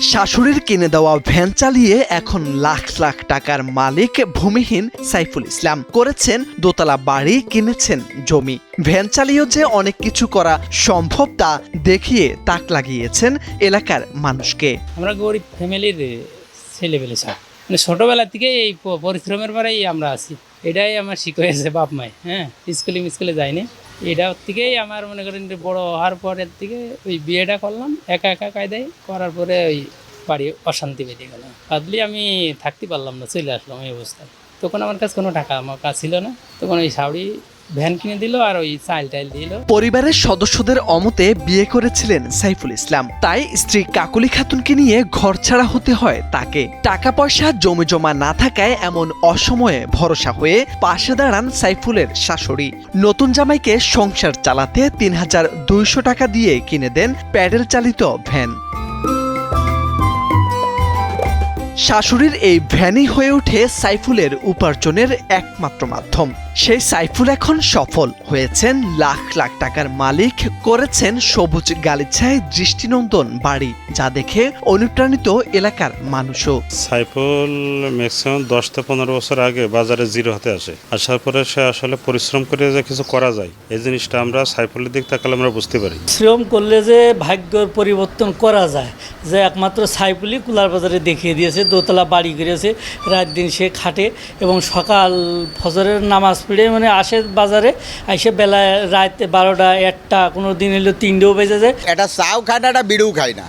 শাশুড়ির কিনে দেওয়া ভ্যান চালিয়ে এখন লাখ লাখ টাকার মালিক ভূমিহীন সাইফুল ইসলাম। করেছেন দোতলা বাড়ি, কিনেছেন জমি। ভ্যান চালিয়েও যে অনেক কিছু করা সম্ভব, তা দেখিয়ে তাক লাগিয়েছেন এলাকার মানুষকে। আমরা গরিব ফ্যামিলির ছেলেবেলে সব মানে ছোটোবেলা থেকে এই পরিশ্রমের পরেই আমরা আছি। এটাই আমার শিখিয়েছে বাপ মাই হ্যাঁ? স্কুলে মিস্কুলে যাইনি এটা থেকেই আমার মনে করেন বড় হওয়ার পরের থেকে ওই বিয়েটা করলাম, একা একা কায়দায় করার পরে ওই বাড়ি অশান্তি বেঁধে গেলাম বাদলি আমি থাকতে পারলাম না, চলে আসলাম এই অবস্থায়। তখন আমার কাছে কোনো টাকা আমার কাছে ছিল না। তখন ওই সাউরি ভ্যান কিনে দিল আর ওই টাইল দিল। পরিবারের সদস্যদের অমতে বিয়ে করেছিলেন সাইফুল ইসলাম। তাই স্ত্রী কাকুলি খাতুনকে নিয়ে ঘর ছাড়া হতে হয় তাকে। টাকা পয়সা জমি জমা না থাকায় এমন অসময়ে ভরসা হয়ে পাশে দাঁড়ান সাইফুলের শাশুড়ি। নতুন জামাইকে সংসার চালাতে তিন হাজার দুইশো টাকা দিয়ে কিনে দেন প্যাডেল চালিত ভ্যান। শাশুড়ির এই ভ্যানি হয়ে ওঠে সাইফুলের উপার্জনের একমাত্র মাধ্যম। সেই সাইফুল এখন সফল হয়েছেন লাখ লাখ টাকার মালিক করেছেন সবুজ গালিচায় দৃষ্টিনন্দন বাড়ি যা দেখে অনুপ্রাণিত এলাকার মানুষও। সাইফুল ম্যাক্সিমাম দশ থেকে পনেরো বছর আগে বাজারে জিরো হতে আসে। আসার পরে সে আসলে পরিশ্রম করে যে কিছু করা যায় এই জিনিসটা আমরা সাইফুলের দিক তাকালে আমরা বুঝতে পারি। শ্রম করলে যে ভাগ্যর পরিবর্তন করা যায় যে একমাত্র সাইফুলই কুলার বাজারে দেখিয়ে দিয়েছে দোতলা বাড়ি করেছে রাত দিন সে খাটে এবং সকাল ফজরের নামাজ পড়ে মানে আসে বাজারে এসে বেলায় রাত বারোটা, একটা, কোনো দিন এলো তিনটেও বেজে যায়। এটা চাও খায় না এটা বিড়েও খায় না।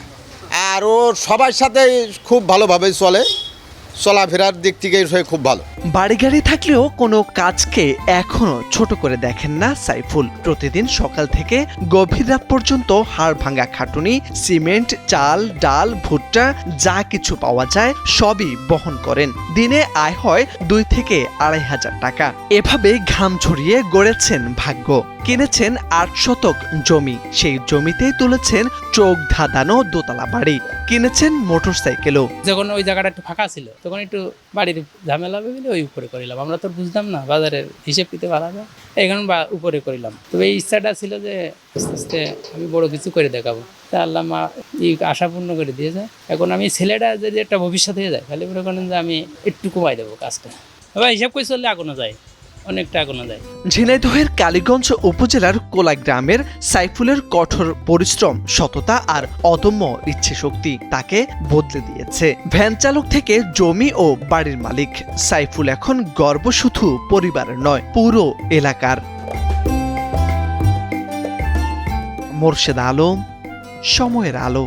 আর ও সবার সাথে খুব ভালোভাবে চলে। চলাফেরার দিক থেকে খুব ভালো। বাড়ি গাড়ি থাকলেও কোনো কাজকে এখনও ছোট করে দেখেন না সাইফুল। প্রতিদিন সকাল থেকে গভীর রাত পর্যন্ত হাড় ভাঙা খাটুনি, সিমেন্ট, চাল, ডাল, ভুট্টা, যা কিছু পাওয়া যায় সবই বহন করেন। দিনে আয় হয় দুই থেকে আড়াই হাজার টাকা। এভাবে ঘাম ঝরিয়ে গড়েছেন ভাগ্য। কিনেছেন আট শতক জমি। সেই জমিতেই তুলেছেন চোখ ধাঁধানো দোতলা বাড়ি। কিনেছেন মোটরসাইকেলও। যখন ওই জায়গাটা একটু ফাঁকা ছিল, তখন একটু বাড়ির ঝামেলা হবে বলে ওই উপরে করিলাম। আমরা তো বুঝতাম না, বাজারের হিসেব কিতে আলাদা এখন উপরে করিলাম। তবে এই ইচ্ছাটা ছিল যে আস্তে আস্তে আমি বড় কিছু করে দেখাবো। তা আল্লাহ মা এই আশা পূর্ণ করে দিয়েছে। এখন আমি ছেলেটা যদি একটা ভবিষ্যৎ হয়ে যায়, তাহলে মনে করেন যে আমি একটু কমাই দেবো কাজটা। এবার হিসাব করে চললে এখনও যায়। অনেকটা এখনও যায় ঝিনাইদহের কালীগঞ্জ উপজেলার কোলা গ্রামের সাইফুলের কঠোর পরিশ্রম, সততা আর অদম্য ইচ্ছে শক্তি তাকে বদলে দিয়েছে। ভ্যান চালক থেকে জমি ও বাড়ির মালিক। সাইফুল এখন গর্ব শুধু পরিবারের নয়, পুরো এলাকার। মোর্শেদ আলম, সময়ের আলো।